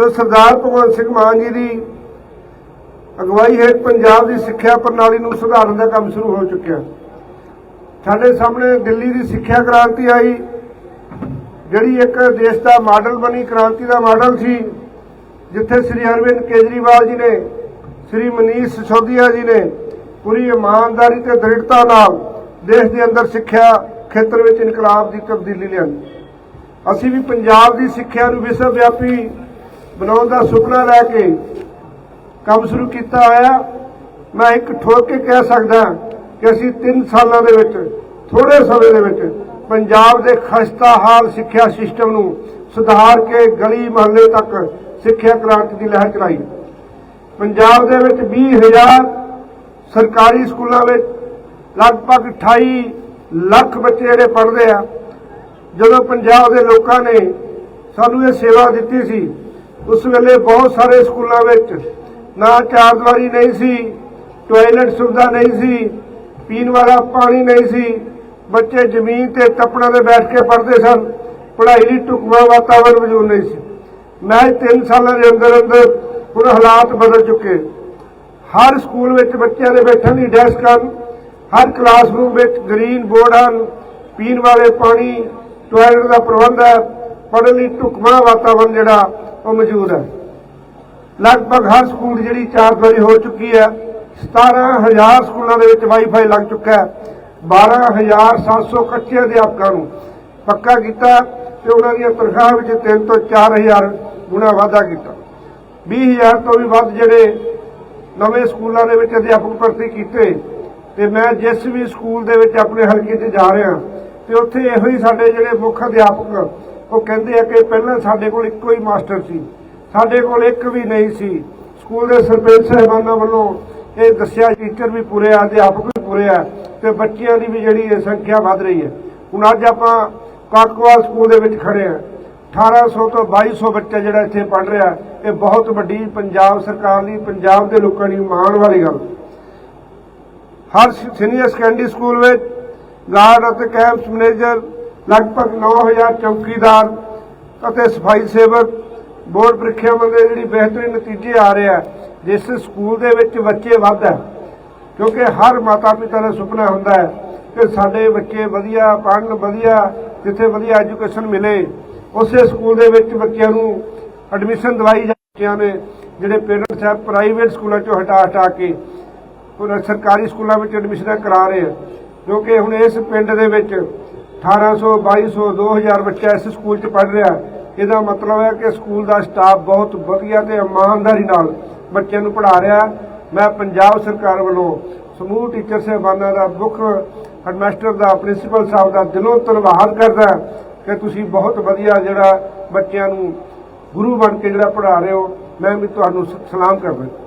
ਸੋ ਸਰਦਾਰ ਭਗਵੰਤ ਸਿੰਘ ਮਾਨ ਜੀ ਦੀ ਅਗਵਾਈ ਹੇਠ ਪੰਜਾਬ ਦੀ ਸਿੱਖਿਆ ਪ੍ਰਣਾਲੀ ਨੂੰ ਸੁਧਾਰਨ ਦਾ ਕੰਮ ਸ਼ੁਰੂ ਹੋ ਚੁੱਕਿਆ। ਸਾਡੇ ਸਾਹਮਣੇ ਦਿੱਲੀ ਦੀ ਸਿੱਖਿਆ ਕ੍ਰਾਂਤੀ ਆਈ, ਜਿਹੜੀ ਇੱਕ ਦੇਸ਼ ਦਾ ਮਾਡਲ ਬਣੀ, ਕ੍ਰਾਂਤੀ ਦਾ ਮਾਡਲ ਸੀ, ਜਿੱਥੇ ਸ੍ਰੀ ਅਰਵਿੰਦ ਕੇਜਰੀਵਾਲ ਜੀ ਨੇ, ਸ੍ਰੀ ਮਨੀਸ਼ ਸਿਸੋਦੀਆ ਜੀ ਨੇ ਪੂਰੀ ਇਮਾਨਦਾਰੀ ਤੇ ਦ੍ਰਿੜਤਾ ਨਾਲ ਦੇਸ਼ ਦੇ ਅੰਦਰ ਸਿੱਖਿਆ ਖੇਤਰ ਵਿੱਚ ਇਨਕਲਾਬ ਦੀ ਤਬਦੀਲੀ ਲਿਆਂਦੀ। ਅਸੀਂ ਵੀ ਪੰਜਾਬ ਦੀ ਸਿੱਖਿਆ ਨੂੰ ਵਿਸ਼ਵ ਵਿਆਪੀ ਬਣਾਉਣ ਦਾ ਸੁਪਨਾ ਲੈ ਕੇ ਕੰਮ ਸ਼ੁਰੂ ਕੀਤਾ ਹੋਇਆ ਮੈਂ ਇੱਕ ਠੋਕ ਕੇ ਕਹਿ ਸਕਦਾ ਕਿ ਅਸੀਂ 3 ਸਾਲਾਂ ਦੇ ਵਿੱਚ ਥੋੜੇ ਸਮੇਂ ਦੇ ਵਿੱਚ ਪੰਜਾਬ ਦੇ ਖਸਤਾ ਹਾਲ ਸਿੱਖਿਆ ਸਿਸਟਮ ਨੂੰ ਸੁਧਾਰ ਕੇ ਗਲੀ ਮਹੱਲੇ ਤੱਕ ਸਿੱਖਿਆ ਕ੍ਰਾਂਤੀ ਦੀ ਲਹਿਰ ਚਲਾਈ। ਪੰਜਾਬ ਦੇ ਵਿੱਚ 20000 ਸਰਕਾਰੀ ਸਕੂਲਾਂ ਵਿੱਚ ਲਗਭਗ 28 ਲੱਖ ਬੱਚੇ ਜਿਹੜੇ ਪੜ੍ਹਦੇ ਆ। ਜਦੋਂ ਪੰਜਾਬ ਦੇ ਲੋਕਾਂ ਨੇ ਸਾਨੂੰ ਇਹ ਸੇਵਾ ਦਿੱਤੀ ਸੀ ਉਸ ਵੇਲੇ ਬਹੁਤ ਸਾਰੇ ਸਕੂਲਾਂ ਵਿੱਚ ਨਾ ਚਾਰਦਵਾਰੀ ਨਹੀਂ ਸੀ ਟਾਇਲਟ ਸੁਵਿਧਾ ਨਹੀਂ ਸੀ, ਪੀਣ ਵਾਲਾ ਪਾਣੀ ਨਹੀਂ ਸੀ। ਬੱਚੇ ਜ਼ਮੀਨ ਤੇ ਟੱਪਣਾਂ ਤੇ ਬੈਠ ਕੇ ਪੜ੍ਹਦੇ ਸਨ। ਪੜ੍ਹਾਈ ਲਈ ਢੁਕਵਾਂ ਵਾਤਾਵਰਣ ਮੌਜੂਦ ਨਹੀਂ ਸੀ। ਮੈਂ 3 ਸਾਲਾਂ ਦੇ ਅੰਦਰ ਅੰਦਰ ਹੁਣ ਹਾਲਾਤ ਬਦਲ ਚੁੱਕੇ। ਹਰ ਸਕੂਲ ਵਿੱਚ ਬੱਚਿਆਂ ਦੇ ਬੈਠਣ ਲਈ ਡੈਸਕ ਹਨ। ਹਰ ਕਲਾਸਰੂਮ ਵਿੱਚ ਗ੍ਰੀਨ ਬੋਰਡ ਹਨ। ਪੀਣ ਵਾਲੇ ਪਾਣੀ ਟਾਇਲਟ ਦਾ ਪ੍ਰਬੰਧ ਹੈ। ਪੜ੍ਹਨ ਲਈ ਢੁਕਵਾਂ ਵਾਤਾਵਰਣ ਜਿਹੜਾ ਉਹ ਮੌਜੂਦ ਹੈ ਲਗਭਗ ਹਰ ਸਕੂਲ ਜਿਹੜੀ ਚਾਰ ਚਾਰਦਵਾਰੀ ਹੋ ਚੁੱਕੀ ਹੈ 17000 ਸਕੂਲਾਂ ਦੇ ਵਿੱਚ ਵਾਈਫਾਈ ਲੱਗ ਚੁੱਕਾ ਹੈ। 12700 ਕੱਚੇ ਅਧਿਆਪਕਾਂ ਨੂੰ ਪੱਕਾ ਕੀਤਾ ਤੇ ਉਹਨਾਂ ਦੀਆਂ ਤਨਖਾਹਾਂ ਵਿੱਚ 3 ਤੋਂ 4000 ਗੁਣਾ ਵਾਧਾ ਕੀਤਾ। 20000 ਤੋਂ ਵੀ ਵੱਧ ਜਿਹੜੇ ਨਵੇਂ ਸਕੂਲਾਂ ਦੇ ਵਿੱਚ ਅਧਿਆਪਕ ਭਰਤੀ ਕੀਤੇ ਤੇ ਮੈਂ ਜਿਸ ਵੀ ਸਕੂਲ ਦੇ ਵਿੱਚ ਆਪਣੇ ਹਲਕੇ 'ਚ ਜਾ ਰਿਹਾ ਤੇ ਉੱਥੇ ਇਹੋ ਹੀ ਸਾਡੇ ਜਿਹੜੇ ਮੁੱਖ ਅਧਿਆਪਕ ਉਹ ਕਹਿੰਦੇ ਆ ਕਿ ਪਹਿਲਾਂ ਸਾਡੇ ਕੋਲ ਇੱਕੋ ਹੀ ਮਾਸਟਰ ਸੀ। ਸਾਡੇ ਕੋਲ ਇੱਕ ਵੀ ਨਹੀਂ ਸੀ। ਸਕੂਲ ਦੇ ਸਰਪੰਚ ਸਾਹਿਬਾਨਾਂ ਵੱਲੋਂ ਇਹ ਦੱਸਿਆ, ਟੀਚਰ ਵੀ ਪੂਰੇ ਆ, ਅਧਿਆਪਕ ਵੀ ਪੂਰੇ ਆ ਤੇ ਬੱਚਿਆਂ ਦੀ ਵੀ ਜਿਹੜੀ ਇਹ ਸੰਖਿਆ ਵੱਧ ਰਹੀ ਹੈ। ਹੁਣ ਅੱਜ ਆਪਾਂ ਕਾਕਵਾਲ ਸਕੂਲ ਦੇ ਵਿੱਚ ਖੜੇ ਆ 1800 ਤੋਂ 2200 ਬੱਚਾ ਜਿਹੜਾ ਇੱਥੇ ਪੜ ਰਿਹਾ, ਇਹ ਬਹੁਤ ਵੱਡੀ ਪੰਜਾਬ ਸਰਕਾਰ ਦੀ, ਪੰਜਾਬ ਦੇ ਲੋਕਾਂ ਦੀ ਮਾਣ ਵਾਲੀ ਗੱਲ। ਹਰ ਸੀਨੀਅਰ ਸੈਕੰਡਰੀ ਸਕੂਲ ਵਿੱਚ ਗਾਰਡ ਅਤੇ ਕੈਂਪਸ ਮੈਨੇਜਰ ਲਗਭਗ 9000 ਚੌਕੀਦਾਰ ਅਤੇ ਸਫ਼ਾਈ ਸੇਵਕ ਬੋਰਡ ਪ੍ਰੀਖਿਆਵਾਂ ਦੇ ਜਿਹੜੀ ਬਿਹਤਰੀਨ ਨਤੀਜੇ ਆ ਰਹੇ ਆ, ਜਿਸ ਸਕੂਲ ਦੇ ਵਿੱਚ ਬੱਚੇ ਵੱਧ ਹੈ ਕਿਉਂਕਿ ਹਰ ਮਾਤਾ ਪਿਤਾ ਦਾ ਸੁਪਨਾ ਹੁੰਦਾ ਹੈ ਕਿ ਸਾਡੇ ਬੱਚੇ ਵਧੀਆ ਪੜ੍ਹਨ, ਵਧੀਆ ਜਿੱਥੇ ਵਧੀਆ ਐਜੂਕੇਸ਼ਨ ਮਿਲੇ, ਉਸੇ ਸਕੂਲ ਦੇ ਵਿੱਚ ਬੱਚਿਆਂ ਨੂੰ ਐਡਮਿਸ਼ਨ ਦਵਾਈ ਜਾਂਦੀਆਂ ਨੇ ਜਿਹੜੇ ਪੇਰੈਂਟਸ ਹੈ ਪ੍ਰਾਈਵੇਟ ਸਕੂਲਾਂ ਚੋਂ ਹਟਾ ਹਟਾ ਕੇ ਹੁਣ ਸਰਕਾਰੀ ਸਕੂਲਾਂ ਵਿੱਚ ਐਡਮਿਸ਼ਨਾਂ ਕਰਾ ਰਹੇ ਆ ਕਿਉਂਕਿ ਹੁਣ ਇਸ ਪਿੰਡ ਦੇ ਵਿੱਚ 1800 2200 2000 ਬੱਚਾ ਇਸ ਸਕੂਲ 'ਚ ਪੜ੍ਹ ਰਿਹਾ। ਇਹਦਾ ਮਤਲਬ ਹੈ ਕਿ ਸਕੂਲ ਦਾ ਸਟਾਫ ਬਹੁਤ ਵਧੀਆ ਤੇ ਇਮਾਨਦਾਰੀ ਨਾਲ ਬੱਚਿਆਂ ਨੂੰ ਪੜ੍ਹਾ ਰਿਹਾ। ਮੈਂ ਪੰਜਾਬ ਸਰਕਾਰ ਵੱਲੋਂ ਸਮੂਹ ਟੀਚਰ ਸਹਿਬਾਨਾਂ ਦਾ ਮੁੱਖ ਹੈਡਮਾਸਟਰ ਦਾ, ਪ੍ਰਿੰਸੀਪਲ ਸਾਹਿਬ ਦਾ ਦਿਲੋਂ ਧੰਨਵਾਦ ਕਰਦਾ ਕਿ ਤੁਸੀਂ ਬਹੁਤ ਵਧੀਆ ਜਿਹੜਾ ਬੱਚਿਆਂ ਨੂੰ ਗੁਰੂ ਬਣ ਕੇ ਜਿਹੜਾ ਪੜ੍ਹਾ ਰਹੇ ਹੋ। ਮੈਂ ਵੀ ਤੁਹਾਨੂੰ ਸਲਾਮ ਕਰਦਾ